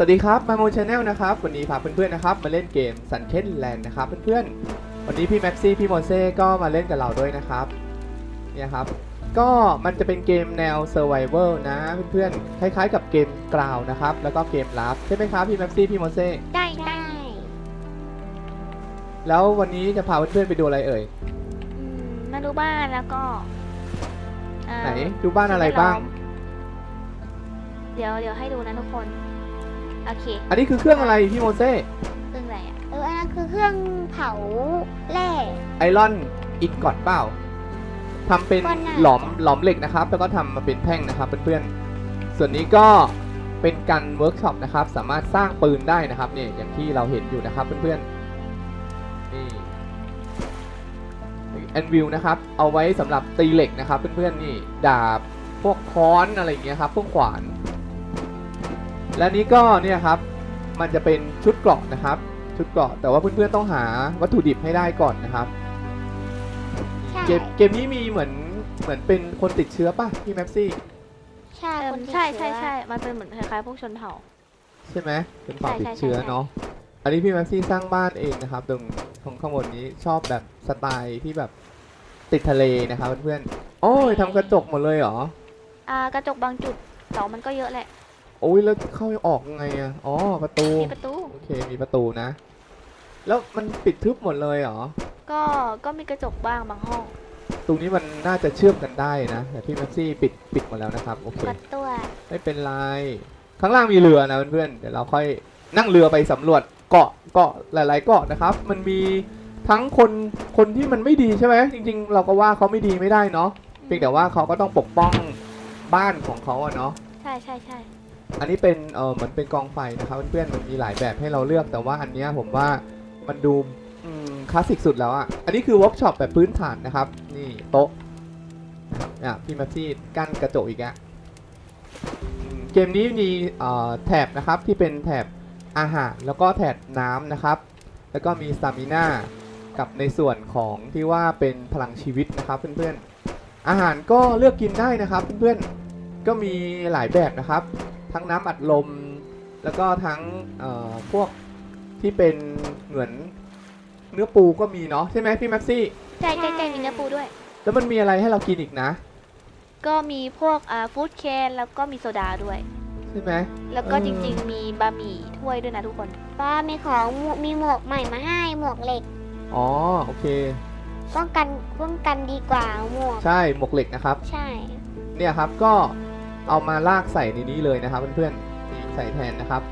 สวัสดีครับมาโมชาแนลนะครับ วันนี้พาเพื่อนๆนะครับ มาเล่นเกมสันเคนแลนด์นะครับเพื่อนๆ วันนี้พี่แม็กซี่พี่โมเซ่ก็มาเล่นกับเราด้วยนะครับ เนี่ยครับ ก็มันจะเป็นเกมแนว Survival นะเพื่อนๆ คล้ายๆ กับเกมกราวนะครับ แล้วก็เกมลับใช่ไหมครับพี่แม็กซี่พี่โมเซ่ ได้ได้ใช่แล้ววันนี้จะพาเพื่อนๆไปดูอะไรเอ่ย อืมมาดูบ้านแล้วก็อ่าไหนดูบ้านอะไรบ้าง เดี๋ยวเดี๋ยวให้ดูนะทุกคน โอเคอันนี้คือเครื่องอะไรพี่โมเซ่เรื่องอะไรอะเอออันนั้นคือเครื่องเผาแร่ ไอรอนอินกอดเปล่าทำเป็นก็น่าหลอมหลอมเหล็กนะครับ แล้วก็ทำมาเป็นแท่งนะครับเพื่อนๆส่วนนี้ก็เป็นการเวิร์กช็อปนะครับ สามารถสร้างปืนได้นะครับเนี่ยอย่างที่เราเห็นอยู่นะครับเพื่อนๆนี่แอนวิลนะครับ เอาไว้สำหรับตีเหล็กนะครับ เพื่อนๆนี่ดาบพวกค้อนอะไรอย่างเงี้ยครับพวกขวาน และนี้ก็เนี่ยครับมันจะเป็นชุดเกราะนะครับ ชุดเกราะแต่ว่าเพื่อนๆต้องหาวัตถุดิบให้ได้ก่อนนะครับ ใช่เกมเกมนี้มีเหมือนเหมือนเป็นคนติดเชื้อป่ะพี่แม็กซี่ใช่เอิ่มคนที่ใช่ใช่เชื้อ ใช่มันเป็นเหมือนคล้ายๆพวกชนเผ่า ใช่ไหมเป็นเป่าใช่ติดใช่เชื้อใช่เนาะอันนี้พี่แม็กซี่สร้างบ้านเองนะครับ ตรงตรงข้างบนนี้ชอบแบบสไตล์ที่แบบติดทะเลนะครับเพื่อนๆโอ้ยทำกระจกหมดเลยเหรอ อ่ากระจกบางจุดเสามันก็เยอะแหละ โอ้ยแล้วเข้าออกยังไงอะอ๋อประตูมีประตู โอเคมีประตูนะ แล้วมันปิดทึบหมดเลยเหรอก็ก็มีกระจกบ้างบางห้องตรงนี้มันน่าจะเชื่อมกันได้นะแต่พี่แม็กซี่ปิดปิดหมดแล้วนะครับโอเคกดตัวไม่เป็นไรข้างล่างมีเรือนะเพื่อนๆเดี๋ยวเราค่อยนั่งเรือไปสำรวจเกาะเกาะหลายๆเกาะนะครับ มันมีทั้งคนคนที่มันไม่ดีใช่ไหมจริง ๆ เราก็ว่าเขาไม่ดีไม่ได้เนาะเพียงแต่ว่าเขาก็ต้องปกป้องบ้านของเขาอะเนาะใช่ใช่ใช่ อันนี้เป็นเออเหมือนเป็นกองไฟนะครับเพื่อนๆมันมีหลายแบบให้เราเลือกแต่ว่าอันเนี้ยผมว่ามันดูคลาสสิกสุดแล้วอะอันนี้คือเวิร์กช็อปแบบพื้นฐานนะครับ นี่โต๊ะนะครับอะพี่มปซี่กั้นกระจกอีกอะเกมนี้มีแถบนะครับที่เป็นแถบอาหารแล้วก็แถบน้ำนะครับ แล้วก็มีสตามิน่ากับในส่วนของที่ว่าเป็นพลังชีวิตนะครับเพื่อนๆอาหารก็เลือกกินได้นะครับเพื่อนๆก็มีหลายแบบนะครับ ทั้งน้ำอัดลม แล้วก็ทั้งเอ่อพวกที่เป็นเหมือนเนื้อปูก็มีเนาะใช่ไหมพี่แม็กซี่ใช่ใช่ใช่มีเนื้อปูด้วย แล้วมันมีอะไรให้เรากินอีกนะ ก็มีพวกอ่าฟู้ดแคนแล้วก็มีโซดาด้วยใช่ไหมแล้วก็เออจริงๆ มีบะหมี่ถ้วยด้วยนะทุกคนป้ามีของหมวกมีหมวกใหม่มาให้หมวกเหล็กอ๋อโอเคป้องกันป้องกันดีกว่าหมวกใช่หมวกเหล็กนะครับ ใช่ เนี่ยครับก็ เอามาลากใส่ในนี้เลยนะครับเพื่อนๆใส่แทนนะครับ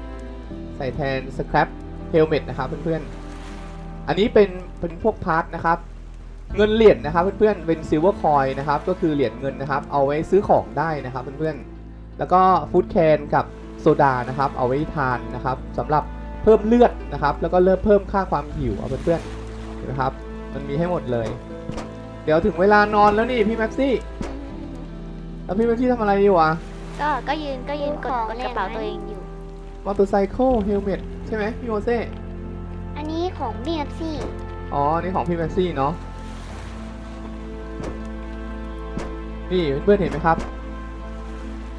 ใส่แทนสครับเฮลเมตนะครับเพื่อนๆอันนี้เป็นเป็นพวกพาร์ทนะครับเงินเหรียญนะครับเพื่อนๆเป็นซิลเวอร์คอยนะครับก็คือเหรียญเงินนะครับ เอาไว้ซื้อของได้นะครับเพื่อนๆแล้วก็ฟู้ดแคนกับโซดานะครับ เอาไว้ทานนะครับสำหรับเพิ่มเลือดนะครับ แล้วก็เริ่มเพิ่มค่าความหิวเอาเพื่อนๆนไหมครับ มันมีให้หมดเลย เดี๋ยวถึงเวลานอนแล้วนี่พี่แม็กซี่ แล้วพี่แม็กซี่ทำอะไรอยู่อะก็ก็ยืนก็ยืนกดกดกระเป๋าตัวเองอยู่มอเตอร์ไซค์เฮลเมตใช่ไหมพี่โมเซ่อันนี้ของบีเอฟซีอ๋อนี่ของพี่แม็กซี่เนาะนี่เพื่อนๆเห็นไหมครับ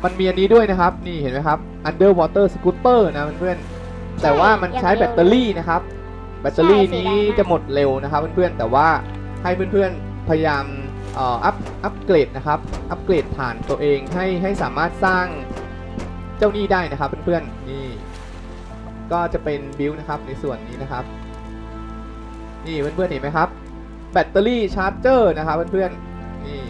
มันมีอันนี้ด้วยนะครับ นี่เห็นไหมครับ Underwater Scooter นะเพื่อนๆแต่ว่ามันใช้แบตเตอรี่นะครับ แบตเตอรี่นี้จะหมดเร็วนะครับ เพื่อนๆแต่ว่าให้เพื่อนๆพยายามเอ่ออัพอัพเกรดนะครับอัพเกรดฐานตัวเองให้ให้สามารถสร้างเจ้านี่ได้นะครับเพื่อนๆนี่ก็จะเป็นบิลนะครับในส่วนนี้นะครับ นี่เพื่อนๆเห็นไหมครับ แบตเตอรี่ชาร์จเจอร์นะครับเพื่อนๆนี่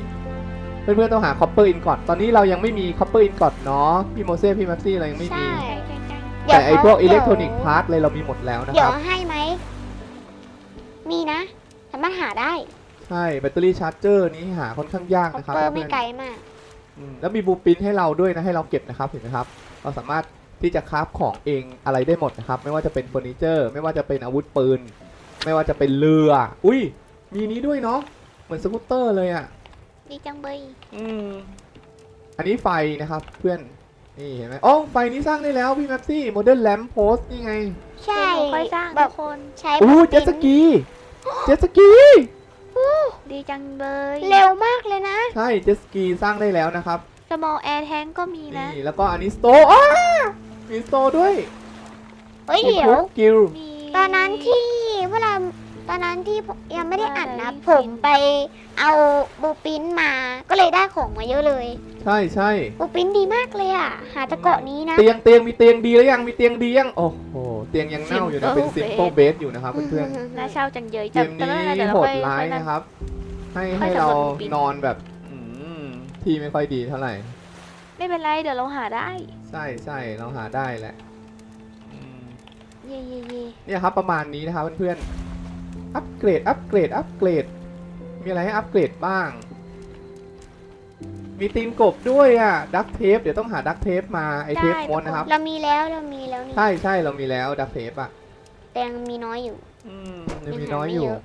เพื่อนๆต้องหา copper ingot ตอนนี้เรายังไม่มี copper ingot เนาะพี่โมเซ่พี่แม็กซี่เรายังไม่มีใช่ใช่ใช่แต่ไอพวกอิเล็กทรอดี๋นิกส์พาร์ทเลยเรามีหมดแล้วนะเดี๋คยรัวบให้ไหมมีนะสามารถหาได้ ใช่แบตเตอรี่ชาร์จเจอร์นี้หาค่อนข้างยากคอปนะครับเปอร์ไม่เพื่อนไกลมากๆอืมแล้วมีบูปินให้เราด้วยนะให้เราเก็บนะครับเห็นไหมครับ เราสามารถที่จะคราฟของเองอะไรได้หมดนะครับ ไม่ว่าจะเป็นเฟอร์นิเจอร์ ไม่ว่าจะเป็นอาวุธปืน ไม่ว่าจะเป็นเรือ อุ้ย มีนี้ด้วยเนาะเหมือนสกูตเตอร์เลยอะ่ะ ดีจังเบยอืมอันนี้ไฟนะครับเพื่อน นี่เห็นไหมอ๋อไฟนี้สร้างได้แล้วพี่แม็กซี่โมเดิร์นแลมโพสนี่ไง ใช่เดี๋ยวหนูค่อยสร้างแบทุบกคน ใช้อู้แบบเจ็ตสกี เจ็ตสกี ดีจังเบยเร็วมากเลยนะ ใช่เจ็ตสกีสร้างได้แล้วนะครับสมอลแอร์แทงก็มีนะ นี่แล้วก็อันนี้สโตร์อ้ามีสโตร์ด้วยเฮ้ยอิเดี๋ยวพุกิล มี ตอนนั้นที่เวลาตอนนั้นที่ยังไม่ได้อัดนะ ได้ผมไปเอาบูปินมา ก็เลยได้ของมาเยอะเลย ใช่ใช่บูปินดีมากเลยอะ หาจากเกาะนี้นะ เตียงเตียงมีเตียงดีแล้วยังมีเตียงดียังโอ้โหเตียงยังเน่าอยู่นะเป็น simple base อยู่นะครับเพื่อนน่าเช่าจังเยยๆเกแต่มแต่ไม่นี้เป็นไรเดี๋ยวเราโหดค่อยร้ายค่อยนั่นนะครับ ให้ค่ให้อยสำรวจเราบูปินนอนแบบอืมที่ไม่ค่อยดีเท่าไหร่ ไม่เป็นไรเดี๋ยวเราหาได้ใช่ใช่เราหาได้แหละอืมเย่เย่เย่เนี่ยครับประมาณนี้นะครับเพื่อนๆอัปเกรดอัปเกรดอัปเกรด มีอะไรให้อัปเกรดบ้าง มีตีนกบด้วยอะดักเทปเดี๋ยวต้องหาดักเทปมาไอเทปม้วนนะครับ เรามีแล้วเรามีแล้วนี่ใช่ใช่เรามีแล้วดักเทปอะ แต่ยังมีน้อยอยู่ อืมยังมียังหาน้อยไม่อยู่เยอะ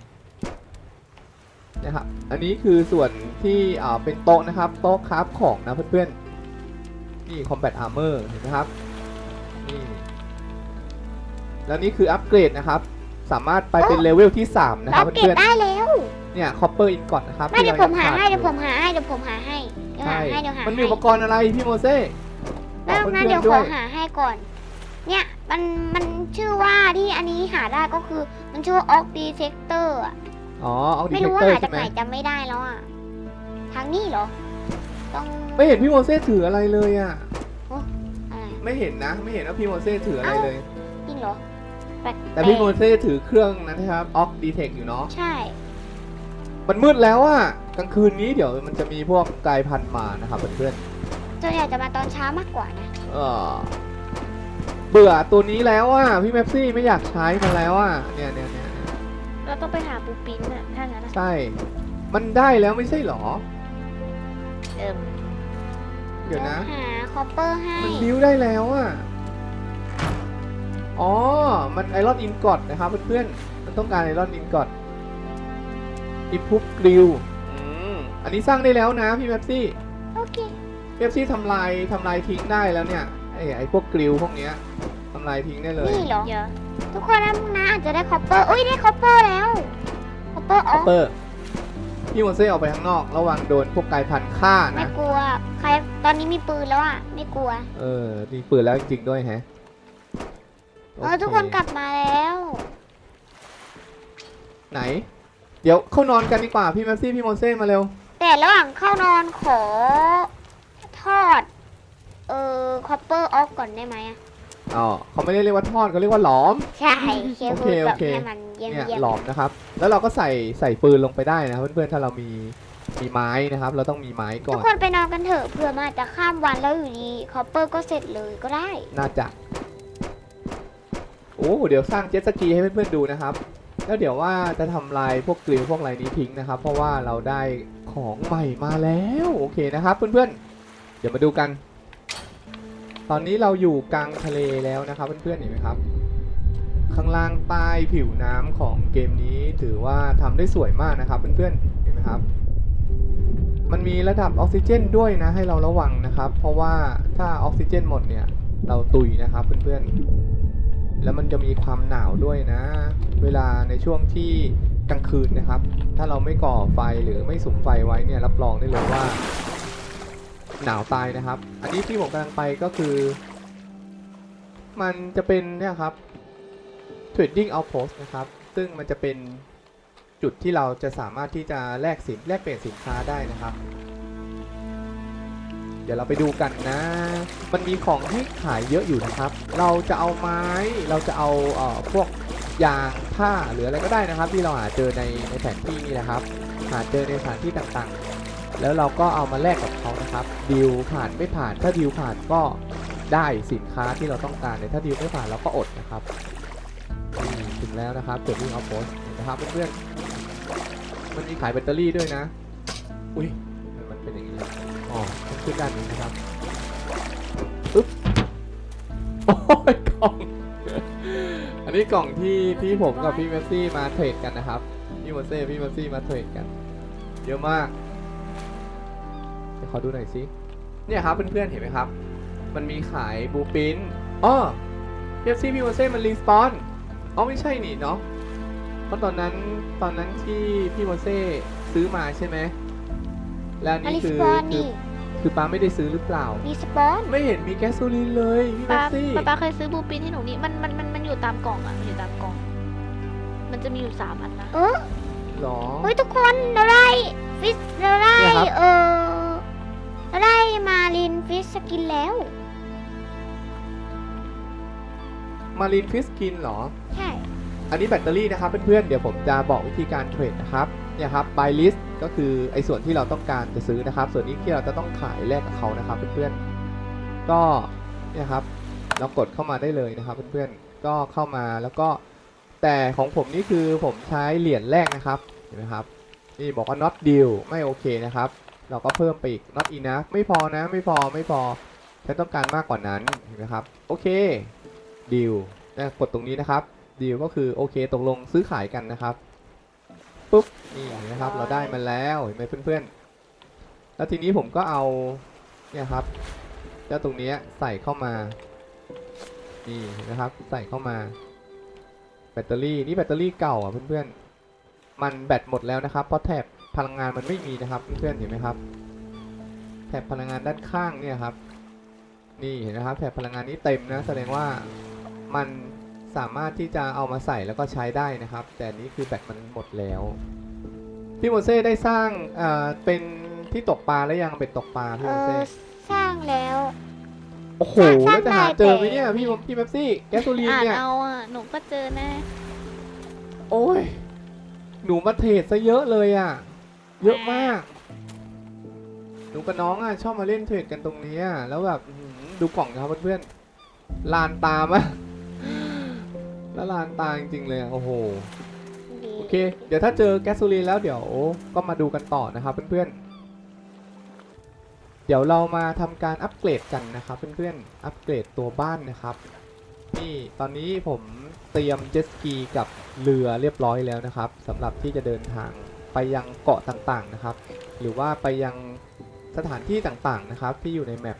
นะครับ อันนี้คือส่วนที่อ่าเป็นโต๊ะนะครับ โต๊ะคราฟของนะเพื่อนๆ นี่ combat armor เห็นไหมครับ นี่ แล้วนี่คืออัปเกรดนะครับ สามารถไปเป็นเลเวลที่ 3 นะคเรารับเก็บเพื่อนได้แล้วๆเนี่ย copper ingot นะครับไม่เดี๋ยวที่ผมหาให้งเดี๋ยวขผมหาให้ เดี๋ยวผมหาให้เดี๋ยวหาใช่ให้เดี๋ยวหามันมีให้อุปกรณ์อะไรพี่โมเซ่แล้วบอกนะเพื่อนๆเดี๋ยวด้ขวอยหาให้ก่อน เนี่ยมันมันชื่อว่าที่อันนี้หาได้ก็คือมันชื่อว่าออกดีเซกเตอร์อะ อ๋อเอาดีไม่เทรู้คว่าเตอร์หาใช่จากไหมไหนจำไม่ได้แล้วอะ ทางนี้เหรอ ต้องไม่เห็นพี่โมเซ่ถืออะไรเลยอะ อะไรไม่เห็นนะ ไม่เห็นว่าพี่โมเซ่ถืออะไรเลย จริงเหรอแปลกแต่พี่โมเซ่ถือเครื่องนั้นนะครับออกดีเทคอยู่เนาะ ใช่ มันมืดแล้วอะกลางคืนนี้เดี๋ยวมันจะมีพวกกลายพันธุ์มานะครับเพื่อนส่วนใหญ่จะมาตอนเช้ามากกว่านะ ๆเออเบื่อตัวนี้แล้วอะพี่แม็ปซี่ไม่อยากใช้มันแล้วอะเนี่ยเนี่ยเนี่ย เนี่ยเราต้องไปหาปูปิ้นอะถ้างั้นอะใช่ มันได้แล้วไม่ใช่หรอ เอิมเดี๋ยวนะ หาคอปเปอร์ให้มันบิวได้แล้วอะอ๋อ มันไอรอนอินกอดนะครับเพื่อนๆ มันต้องการไอรอนอินกอดอิพุกกริลอันนี้สร้างได้แล้วนะพี่แม็ปซี่โอเคเอฟซีทำลายทำลายทิ้งได้แล้วเนี่ยไอ้ไอ้พวกกริลพวกเนี้ยทำลายทิ้งได้เลยนี่เหรอเยอะทุกคนนะนะอาจจะได้คอปเปอร์อุ้ยได้คอปเปอร์แล้วคอปเปอร์อคออปกเปอร์พี่โมเซ่ออกไปข้างนอก ระวังโดนพวกกายพันธุ์ฆ่าไม่นะ กลัว ใครตอนนี้มีปืนแล้วอะไม่กลัวเออมีปืนแล้วจริงๆด้วยแฮะเออทุกคนกลับมาแล้วไหน เดี๋ยวเข้านอนกันดีกว่า พี่แมปซี่ พี่โมเซ่มาเร็ว แต่ระหว่างเข้านอนขอทอด เออคอปเปอร์ออฟก่อนได้ไหมอะ อ๋อเขาไม่ได้เรียกว่าทอดเขาเรียกว่าหลอม ใช่เชฟโอพูเคดแบบโอเคให้มันเยี่ยมเนี่ยเยี่ยมหลอมนะครับ แล้วเราก็ใส่ใส่ปืนลงไปได้นะเพื่อนๆถ้าเรามีมีไม้นะครับ เราต้องมีไม้ก่ทุอกนคนไปนอนกันเถอะเผื่อมันอาจจะข้ามวันแล้วอยู่ดีคอปเปอร์ก็เสร็จเลยก็ได้น่าจะโอ้เดี๋ยวสร้างเจ็ตสกีให้เพื่อนๆดูนะครับ แล้วเดี๋ยวว่าจะทำลายพวกกริลพวกอะไรนี้ทิ้งนะครับ เพราะว่าเราได้ของใหม่มาแล้วโอเคนะครับ เพื่อนๆเดี๋ยวมาดูกัน ตอนนี้เราอยู่กลางทะเลแล้วนะครับเพื่อนๆเห็นไหมครับ ข้างล่างใต้ผิวน้ำของเกมนี้ถือว่าทำได้สวยมากนะครับเพื่อนๆเห็นไหมครับ มันมีระดับออกซิเจนด้วยนะให้เราระวังนะครับ เพราะว่าถ้าออกซิเจนหมดเนี่ยเราตุยนะครับเพื่อนๆ แล้วมันจะมีความหนาวด้วยนะ เวลาในช่วงที่กลางคืนนะครับ ถ้าเราไม่ก่อไฟหรือไม่สุมไฟไว้เนี่ยรับรองได้เลยว่า หนาวตายนะครับ อันนี้ที่ผมกำลังไปก็คือ มันจะเป็นเนี่ยครับ trading outpost นะครับ ซึ่งมันจะเป็นจุดที่เราจะสามารถที่จะแลกสินแลกเปลี่ยนสินค้าได้นะครับ เดี๋ยวเราไปดูกันนะ มันมีของให้ขายเยอะอยู่นะครับ เราจะเอาไม้ เราจะเอาเอ่อพวกยางผ้าหรืออะไรก็ได้นะครับ ที่เราหาเจอในในแผนที่นี่นะครับ หาเจอในสถานที่ต่างๆ แล้วเราก็เอามาแลกกับเขานะครับดีลผ่านไม่ผ่านถ้าดีลผ่านก็ได้สินค้าที่เราต้องการแต่ถ้าดีลไม่ผ่านเราก็อดนะครับนี่ถึงแล้วนะครับเกิดวิ่งเอาโพสนะครับเพื่อนๆมันมีขายแบตเตอรี่ด้วยนะ อุ้ยมันเป็นอย่างนี้อ๋อมันคือด้านนี้นะครับปึ๊บโอ้ยกล่องอันนี้กล่องที่ที่ผมกับพี่เมสซี่มาเทรดกันนะครับพี่โมเซ่พี่เมสซี่มาเทรดกัน เยอะมาก ดี๋ยวขอดูหน่อยสิเนี่ยครับเพื่อนๆเห็นไหมครับ มันมีขายบูปินอ๋อพี่เมสซี่พี่โมเซ่มันรีสปอนอ๋อไม่ใช่นี่เนาะเพราะตอนนั้นตอนนั้นที่พี่โมเซ่ซื้อมาใช่ไหมแล้วอานี่ริสคือปอนคือนี่คือป้าไม่ได้ซื้อหรือเปล่ารีสปอนไม่เห็นมีแก๊สโซลีนเลยพี่แม็ป้ากซี่ป้าป้าเคยซื้อบูปิ้นให้หนูนี่มันมันมันมันมันอยู่ตามกล่องอะมันอยู่ตามกล่อง มันจะมีอยู่สามอันนะ เออหรอ เฮ้ยทุกคนเราได้ฟิสเราได้เนี่ยครับ เออเรา ได้มาลินฟิสสกินแล้ว มารีนฟิสกินเหรอ ใช่ อันนี้แบตเตอรี่นะครับเพื่อนๆ เดี๋ยวผมจะบอกวิธีการเทรดนะครับ เนี่ยครับ buy list ก็คือไอ้ส่วนที่เราต้องการจะซื้อนะครับ ส่วนนี้ที่เราจะต้องขายแลกกับเขานะครับเพื่อนๆ ก็เนี่ยครับ เรากดเข้ามาได้เลยนะครับเพื่อนๆ ก็เข้ามาแล้วก็แต่ของผมนี่คือผมใช้เหรียญแรกนะครับ เห็นไหมครับ นี่บอกว่า not deal ไม่โอเคนะครับ เราก็เพิ่มไปอีก not enough ไม่พอนะ ไม่พอไม่พอ ฉันต้องการมากกว่านั้นนไหมครับ โอเค deal นะกดตรงนี้นะครับดีลก็คือโอเคตกลงซื้อขายกันนะครับปุ๊บนี่นไหมครับ เราได้มาแล้วเห็นไหมเพื่อนๆ แล้วทีนี้ผมก็เอาเนี่ยครับเจ้าตรงนี้ใส่เข้ามานี่นไหมครับ ใส่เข้ามา แบตเตอรี่นี่แบตเตอรี่เก่าอะเพื่อนๆ มันแบตหมดแล้วนะครับเพราะแถบ พลังงานมันไม่มีนะครับเพื่อนๆเห็นไหมครับ แถบพลังงานด้านข้างเนี่ยครับ นี่เห็นไหมครับ แถบพลังงานนี้เต็มนะ แสดงว่ามันสามารถที่จะเอามาใส่แล้วก็ใช้ได้นะครับ แต่อันนี้คือแบตมันหมดแล้วพี่โมเซ่ได้สร้างเอ่อเป็นที่ตกปลาแล้วยังเป็นตกปลาพี่เอโมเซ่อสร้างแล้วโอ้โหสร้างแล้วจะหาได้เจอไหมแต่เนี่ยพี่พี่แป๊บซี่แกสโซลีนอ่านเนี่ยเอาอะหนูก็เจอแน่โอ้ยหนูมาเทรดซะเยอะเลยอะ เยอะมากหนูกับน้องอะชอบมาเล่นเทรดกันตรงเนี้ยแล้วแบบอื้อหือดูกล่องนะครับเพื่อนๆลานตามะแล้วลานตาจริงๆเลยอะโอ้โหดีโอเค เดี๋ยวถ้าเจอแก๊สโซลีนแล้วเดี๋ยวก็มาดูกันต่อนะครับเพื่อนๆ เดี๋ยวเรามาทำการอัปเกรดกันนะครับเพื่อนๆ อัปเกรดตัวบ้านนะครับ นี่ตอนนี้ผมเตรียมเจ็ตสกีกับเรือเรียบร้อยแล้วนะครับสำหรับที่จะเดินทาง ไปยังเกาะต่างๆนะครับ หรือว่าไปยังสถานที่ต่างๆนะครับ ที่อยู่ในแมป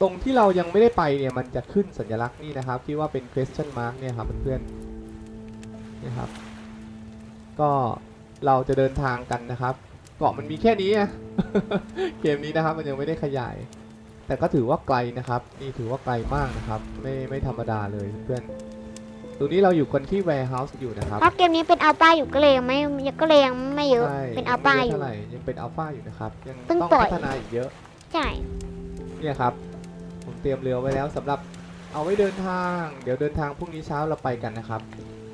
ตรงที่เรายังไม่ได้ไปเนี่ยมันจะขึ้นสัญลักษณ์นี่นะครับ ที่ว่าเป็น question mark เนี่ยครับเพื่อนๆนี่ครับ ก็เราจะเดินทางกันนะครับ เกาะมันมีแค่นี้อะเกมนี้นะครับมันยังไม่ได้ขยาย แต่ก็ถือว่าไกลนะครับ นี่ถือว่าไกลมากนะครับ ไม่ไม่ธรรมดาเลยเพื่อนๆ ตรงนี้เราอยู่กันที่ warehouse อยู่นะครับ เพราะเกมนี้เป็นอัลป้าอยู่ก็เลยยังไม่ยังก็เลยยังไม่เยอะใช่เป็นอัลป้าไม่อเยอะยู่เท่าไหร่ยังเป็นอัลฟาอยู่นะครับ ยังเพิ่งต้องปล่อย พัฒนาอีกเยอะ ใช่ เนี่ยครับ ผมเตรียมเรือไว้แล้วสำหรับเอาไว้เดินทาง เดี๋ยวเดินทางพรุ่งนี้เช้าเราไปกันนะครับ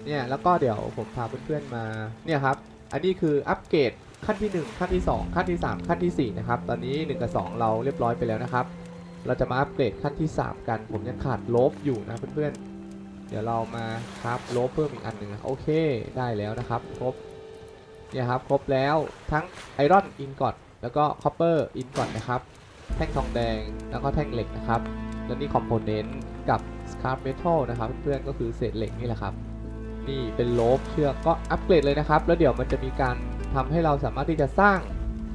เนี่ยแล้วก็เดี๋ยวผมพาเพื่อนๆมา เนี่ยครับ อันนี้คืออัปเกรดขั้นที่1ขั้นที่2ขั้นที่3ขั้นทีสี่4นะครับ ตอนนี้1กับ2เราเรียบร้อยไปแล้วนะครับ เราจะมาอัปเกรดขั้นที่3กัน ผมยังขาดโลบอยู่นะเพื่อนๆ เดี๋ยวเรามาครับโลบเพิ่มอีกอันหนึ่งโอเคได้แล้วนะครับครบเนี่ยครับครบแล้วทั้งไอรอนอินกอดแล้วก็คอปเปอร์อินกอดนะครับ แท่งทองแดงแล้วก็แท่งเหล็กนะครับ แล้วนี่คอมโพเนนต์กับสครับเมทัลนะครับ เพื่อนก็คือเศษเหล็กนี่แหละครับนี่เป็นโลบเชือกก็อัปเกรดเลยนะครับ แล้วเดี๋ยวมันจะมีการทำให้เราสามารถที่จะสร้าง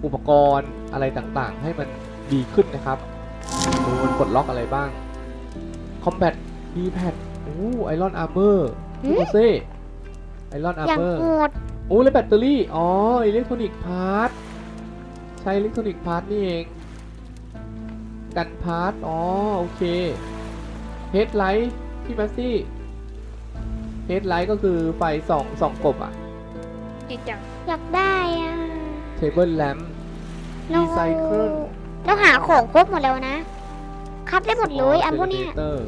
อุปกรณ์อะไรต่างๆ ให้มันดีขึ้นนะครับดูมันปลดล็อกอะไรบ้าง Combat d p a d โอ้ไอรอนอาร์เมอร์พี่โมเซ่ไอรอนอาร์อย่างเมอร์โหดโอ้แล้วแบตเตอรี่ อ๋ออิเล็กทรอนิกส์พาร์ทใช้อิเล็กทรอนิกส์พาร์ทนี่เอง กันพาร์ทอ๋อ โอเคเฮดไลท์พี่แมสซี่เฮดไลท์ก็คือไฟส่องส่องกบอะจริงจังอยากได้อะเทเบิลแลม เรารีไซเคิลเราหาของครบหมดแล้วนะ ครับได้หมดเลยอันพวกเนี้ยแอมโมเวิร์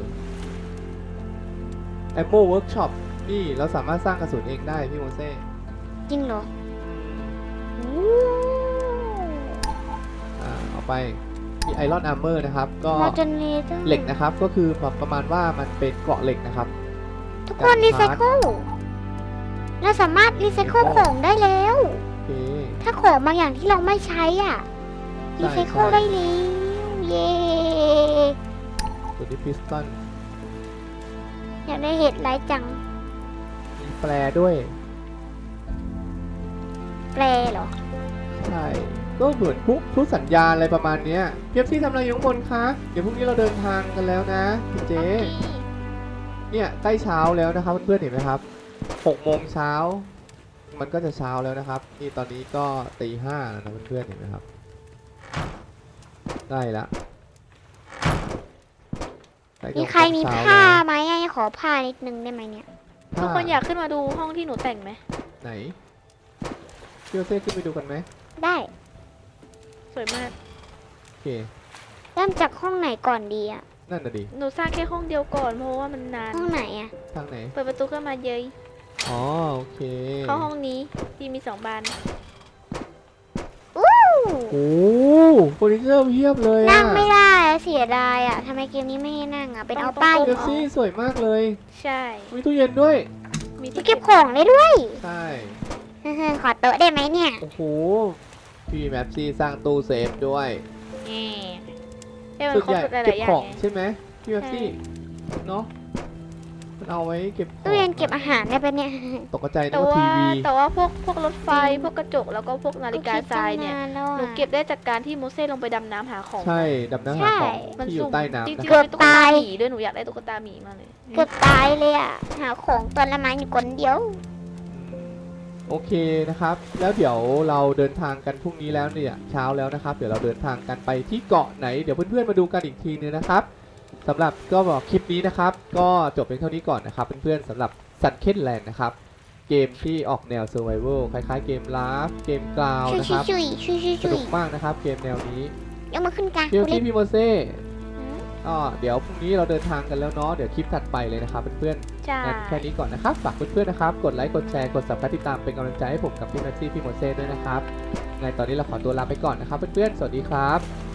กช็อปนี่เราสามารถสร้างกระสุนเองได้พี่โมเซ่จริงเหรออู้อ่าเอาไปมีไอรอนอาร์เมอร์นะครับ ก็มอจนเลเตอร์เหล็กนะครับ ก็คือแบบประมาณว่ามันเป็นเกราะเหล็กนะครับ ทุกคนรีไซเคิลเราสามารถรีไซเคิลของได้แล้ว โอเค ถ้าของบางอย่างที่เราไม่ใช้อะใช่รีไซเคิลใช่ ได้แล้วเย้ ตัวนี้พิสตัน อยากได้เห็ดไร้จัง มีแปลด้วย แปลเหรอ ใช่ ก็เหมือนพุพลุสัญญาณอะไรประมาณเนี้ยเพียบที่ทำอะไรอยู่ข้างบนคะ เดี๋ยวพรุ่งนี้เราเดินทางกันแล้วนะพี่เจ๊ เนี่ยใกล้เช้าแล้วนะครับเพื่อนๆเห็นไหมครับหกโมงเช้า มันก็จะเช้าแล้วนะครับ นี่ตอนนี้ก็ตีห้าแล้วนะเพื่อนๆเห็นไหมครับ ได้ละใต้ก มีองใครมีสวผ้าแล้วไหมอะขอผ้านิดนึงได้ไหมเนี่ย ทุกคนอยากขึ้นมาดูห้องที่หนูแต่งไหมไหนพี่โอเซ่ขึ้นไปดูกันไหมได้ สวยมากโอเคเริ่มจากห้องไหนก่อนดีอะนั่นน่ะดิหนูสร้างแค่ห้องเดียวก่อนเพราะว่ามันนานห้องไหนอะทางไหนเปิดประตูเข้ามาเย้ยอ๋อโอเค เข้าห้องนี้ที่มีสองบานอู้ โอ้เฟอร์นิเจอร์เพียบเลยอะนั่งไม่ได้อะเสียดายอะทำไมเกมนี้ไม่ให้นั่งอะเป็นเอาป้ายเจสซี่สวยมากเลย ใช่มีตู้เย็นด้วย มีจะที่เก็บของได้ด้วยใช่เฮ้ยๆขอโต๊ะได้ไหมเนี่ยโอ้โหพี่แมปซี่สร้างตู้เซฟด้วยแง่ให้มันส่วนครบใหญ่หลายเก็บๆอย่าของงไง ใช่ไหมพี่แมปซี่เนาะ มันเอาไว้เก็บของตู้เย็นเก็บอาหารได้ปะเนี่ย ตกใจนึแต่กว่าว่าทีวีแต่ว่าพวกพวกรถไฟพวกกระจกแล้วก็พวกนาฬิกาทรายเนี่ยก็คิดตั้งแล้วอะหนูเก็บได้จากการที่โมเซ่ลงไปดำน้ำหาของ ใช่ดำน้ำหาของมันที่อยู่สุ่มใต้น้ำจรินะงครับๆมันมีตุ๊กตาหมีด้วยหนูอยากได้ตุ๊กตาหมีมากเลย เกือบตายเลยอะหาของตอนละไม้อยู่คนเดียว โอเคนะครับ แล้วเดี๋ยวเราเดินทางกันพรุ่งนี้แล้วเนี่ยเช้าแล้วนะครับ เดี๋ยวเราเดินทางกันไปที่เกาะไหนเดี๋ยวเพื่อนๆมาดูกันอีกทีนึงนะครับ สำหรับก็บอกคลิปนี้นะครับ ก็จบเพียงเท่านี้ก่อนนะครับ เพื่อนๆสำหรับซันเคนแลนด์นะครับ เกมที่ออกแนว Survival คล้ายๆ เกมลาฟเกมกราวชุยนะชุคยรับ ชุยชุยชุยสชุนุยกมากนะครับเกมแนวนี้ยกมาขึ้นกลางพี่กูเล่นพี่พี่โมเซ่อืมก็เดี๋ยวพรุ่งนี้เราเดินทางกันแล้วเนาะเดี๋ยวคลิปถัดไปเลยนะครับเพื่อนๆ จ้า งั้นแค่นี้ก่อนนะครับ ฝากเพื่อนๆนะครับ กดไลค์ กดแชร์ กด subscribe ติดตามเป็นกำลังใจให้ผมกับพี่แมทซี่พี่โมเซ่ด้วยนะครับไงตอนนี้เราขอตัวลาไปก่อนนะครับเพื่อนๆ สวัสดีครับ